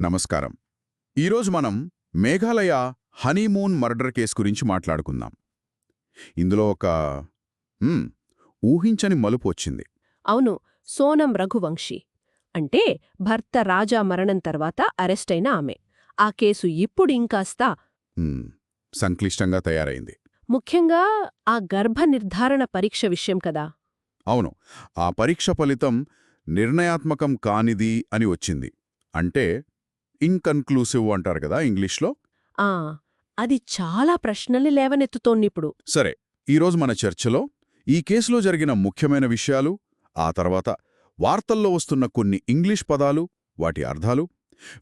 నమస్కారం. ఈరోజు మనం మేఘాలయ హనీమూన్ మర్డర్ కేసు గురించి మాట్లాడుకుందాం. ఇందులో ఒక ఊహించని మలుపు వచ్చింది. అవును సోనం రఘువంశీ. అంటే భర్త రాజా మరణం తర్వాత అరెస్టైన ఆమె. ఆ కేసు ఇప్పుడు ఇంకాస్త సంక్లిష్టంగా తయారైంది. ముఖ్యంగా ఆ గర్భ నిర్ధారణ పరీక్ష విషయం కదా. అవును ఆ పరీక్ష ఫలితం నిర్ణయాత్మకం కానిది అని వచ్చింది. అంటే ఇన్కన్క్లూసివ్ అంటారు కదా ఇంగ్లీష్లో? ఆ అది చాలా ప్రశ్నల్ని లేవనెత్తుతోన్నిప్పుడు సరే ఈరోజు మన చర్చలో ఈ కేసులో జరిగిన ముఖ్యమైన విషయాలు ఆ తర్వాత వార్తల్లో వస్తున్న కొన్ని ఇంగ్లీష్ పదాలు వాటి అర్థాలు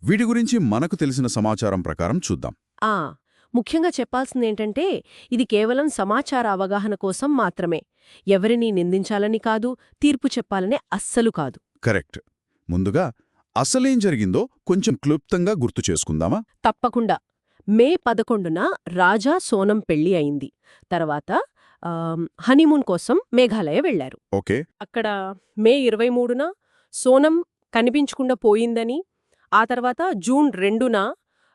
వీటి గురించి మనకు తెలిసిన సమాచారం ప్రకారం చూద్దాం. ఆ ముఖ్యంగా చెప్పాల్సిందేంటంటే ఇది కేవలం సమాచార అవగాహన కోసం మాత్రమే. ఎవరినీ నిందించాలని కాదు తీర్పు చెప్పాలనే అస్సలు కాదు. కరెక్ట్. ముందుగా అసలేం జరిగిందో కొంచెం క్లుప్తంగా గుర్తు చేసుకుందామా? తప్పకుండా. మే పదకొండున రాజా సోనం పెళ్ళి అయింది. తర్వాత హనీమూన్ కోసం మేఘాలయ వెళ్ళారు ఓకే. అక్కడ మే ఇరవై మూడున సోనం కనిపించకుండా పోయిందని ఆ తర్వాత జూన్ రెండున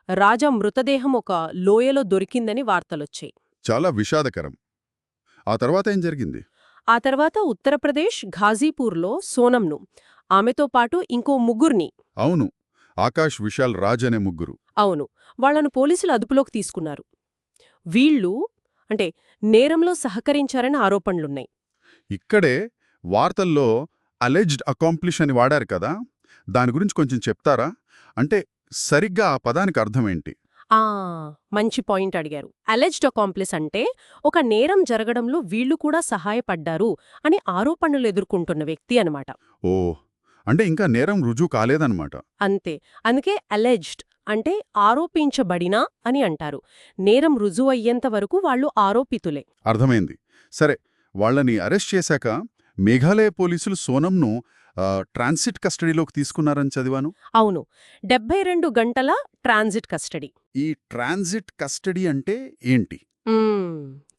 రాజా మృతదేహం ఒక లోయలో దొరికిందని వార్తలొచ్చాయి. చాలా విషాదకరం. ఆ తర్వాత ఏం జరిగింది? ఆ తర్వాత ఉత్తరప్రదేశ్ ఘాజీపూర్లో సోనంను ఆమెతో పాటు ఇంకో ముగ్గుర్ని. అవును ఆకాష్ విశాల్ రాజ్ అనే ముగ్గురు. అవును వాళ్ళను పోలీసులు అదుపులోకి తీసుకున్నారు. వీళ్ళు అంటే నేరంలో సహకరించారని ఆరోపణలున్నాయి. ఇక్కడే వార్తల్లో అలెజ్డ్ అకాంప్లిష్ అని వాడారు కదా దాని గురించి కొంచెం చెప్తారా? అంటే సరిగ్గా ఆ పదానికి అర్థమేంటి ఆ మంచి పాయింట్ అడిగారు. అలెజ్డ్ అకాంప్లిస్ అంటే ఒక నేరం జరగడంలో వీళ్ళు కూడా సహాయపడ్డారు అని ఆరోపణలు ఎదుర్కొంటున్న వ్యక్తి అన్నమాట. ఓ అంటే ఇంకా నేరం రుజువు కాలేదన్నమాట. అంతే. అందుకే అలెజ్డ్ అంటే ఆరోపించబడినా అని అంటారు. నేరం రుజువయ్యేంత వరకు వాళ్ళు ఆరోపితులే. అర్థమైంది. సరే వాళ్ళని అరెస్ట్ చేశాక మేఘాలయ పోలీసులు సోనంను ట్రాన్సిట్ కస్టడీలోకి తీసుకున్నారని చదివాను? అవును. డెబ్బై రెండు గంటల ట్రాన్సిట్ కస్టడీ. ఈ ట్రాన్సిట్ కస్టడీ అంటే ఏంటి.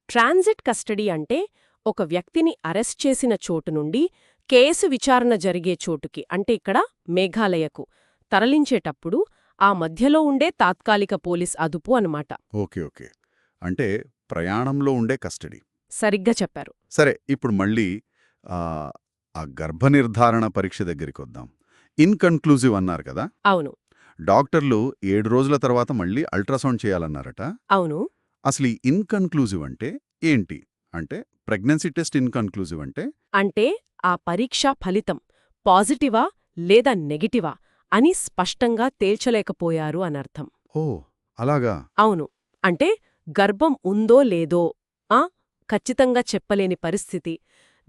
ట్రాన్సిట్ కస్టడీ అంటే ఒక వ్యక్తిని అరెస్ట్ చేసిన చోటు నుండి కేసు విచారణ జరిగే చోటుకి అంటే ఇక్కడ మేఘాలయకు తరలించేటప్పుడు ఆ మధ్యలో ఉండే తాత్కాలిక పోలీస్ అదుపు అన్నమాట. Okay okay. అంటే ప్రయాణంలో ఉండే కస్టడీ. సరిగ్గా చెప్పారు. సరే ఇప్పుడు మళ్ళీ ఆ, ఆ గర్భనిర్ధారణ పరీక్ష దగ్గరికి వద్దాం. ఇన్కన్క్లూజివ్ అన్నారు కదా? అవును. డాక్టర్లు ఏడు రోజుల తర్వాత మళ్ళీ అల్ట్రాసౌండ్ చేయాలన్నారట. అవును. అసలు ఈ ఇన్కన్క్లూజివ్ అంటే ఏంటి? అంటే ప్రెగ్నెన్సీ టెస్ట్ ఇన్కన్క్లూజివ్ అంటే? అంటే ఆ పరీక్ష ఫలితం పాజిటివా లేదా నెగిటివా అని స్పష్టంగా తేల్చలేకపోయారు అనర్థం. ఓ అలాగా. అవును. అంటే గర్భం ఉందో లేదో ఆ? ఖచ్చితంగా చెప్పలేని పరిస్థితి.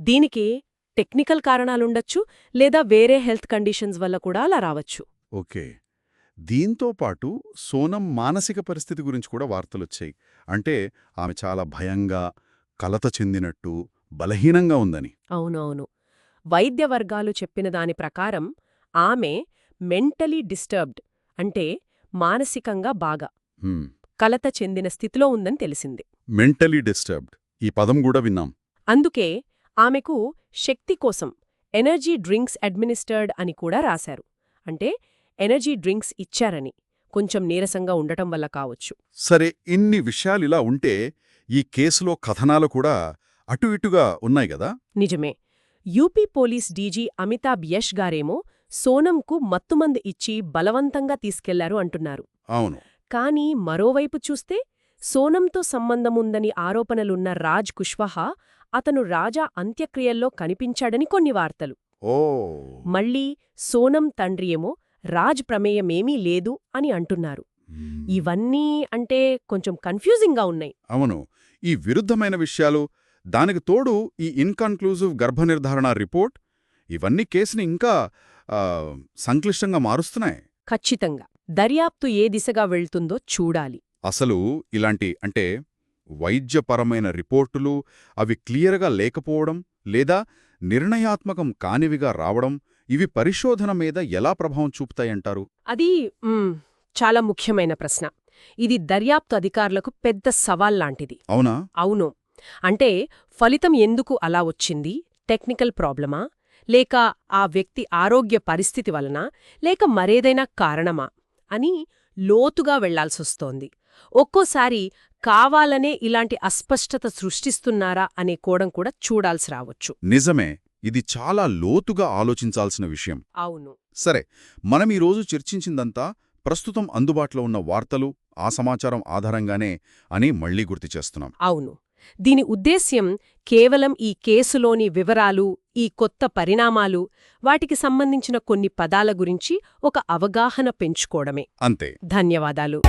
దీనికి టెక్నికల్ కారణాలుండొచ్చు లేదా వేరే హెల్త్ కండిషన్స్ వల్ల కూడా అలా రావచ్చు. ఓకే. దీంతో పాటు సోనం మానసిక పరిస్థితి గురించి కూడా వార్తలొచ్చాయి. అంటే ఆమె చాలా భయంగా కలత చెందినట్టు బలహీనంగా ఉందని. అవునవును. వైద్య వర్గాలు చెప్పిన దాని ప్రకారం ఆమె మెంటలీ డిస్టర్బ్డ్ అంటే మానసికంగా బాగా కలత చెందిన స్థితిలో ఉందని తెలిసింది. Mentally disturbed. ఈ పదం కూడా విన్నాం. అందుకే ఆమెకు శక్తి కోసం ఎనర్జీ డ్రింక్స్ అడ్మినిస్టర్డ్ అని కూడా రాశారు. అంటే ఎనర్జీ డ్రింక్స్ ఇచ్చారని. కొంచెం నీరసంగా ఉండటం వల్ల కావచ్చు. సరే ఇన్ని విషయాలిలా ఉంటే ఈ కేసులో కథనాలు కూడా అటు ఇటుగా ఉన్నాయి గదా? నిజమే. UP police DG Amitabh Yash గారేమో సోనంకు మత్తుమందు ఇచ్చి బలవంతంగా తీసుకెళ్ళారు అంటున్నారు. అవును. కానీ మరోవైపు చూస్తే సోనంతో సంబంధముందని ఆరోపణలున్న రాజ్ కుష్వహా అతను రాజా అంత్యక్రియల్లో కనిపించాడని కొన్ని వార్తలు. ఓ. మళ్ళీ సోనం తండ్రియేమో రాజ్ ప్రమేయమేమీ లేదు అని అంటున్నారు. ఇవన్నీ అంటే కొంచెం కన్ఫ్యూజింగ్గా ఉన్నాయి. అవును. ఈ విరుద్ధమైన విషయాలు దానికి తోడు ఈ ఇన్కన్క్లూజివ్ గర్భనిర్ధారణ రిపోర్ట్ ఇవన్నీ కేసుని ఇంకా సంక్లిష్టంగా మారుస్తున్నాయి. ఖచ్చితంగా. దర్యాప్తు ఏ దిశగా వెళ్తుందో చూడాలి. అసలు ఇలాంటి అంటే వైద్యపరమైన రిపోర్టులు అవి క్లియర్గా లేకపోవడం లేదా నిర్ణయాత్మకం కానివిగా రావడం ఇవి పరిశోధన మీద ఎలా ప్రభావం చూపుతాయంటారు? అది చాలా ముఖ్యమైన ప్రశ్న. ఇది దర్యాప్తు అధికారులకు పెద్ద సవాల్లాంటిది అవునా? అవును. అంటే ఫలితం ఎందుకు అలా వచ్చింది? టెక్నికల్ ప్రాబ్లమా? లేక ఆ వ్యక్తి ఆరోగ్య పరిస్థితి వలన? లేక మరేదైనా కారణమా? అని లోతుగా వెళ్ళాల్సొస్తోంది. ఒక్కోసారి కావాలనే ఇలాంటి అస్పష్టత సృష్టిస్తున్నారా అనే కోణం కూడా చూడాల్సి రావచ్చు. నిజమే. ఇది చాలా లోతుగా ఆలోచించాల్సిన విషయం. అవును. సరే మనం ఈరోజు చర్చించిందంతా ప్రస్తుతం అందుబాటులో ఉన్న వార్తలు ఆ సమాచారం ఆధారంగానే అని మళ్ళీ గుర్తు చేస్తున్నాం. అవును. దీని ఉద్దేశ్యం కేవలం ఈ కేసులోని వివరాలు ఈ కొత్త పరిణామాలు వాటికి సంబంధించిన కొన్ని పదాల గురించి ఒక అవగాహన పెంచుకోవడమే. అంతే. ధన్యవాదాలు.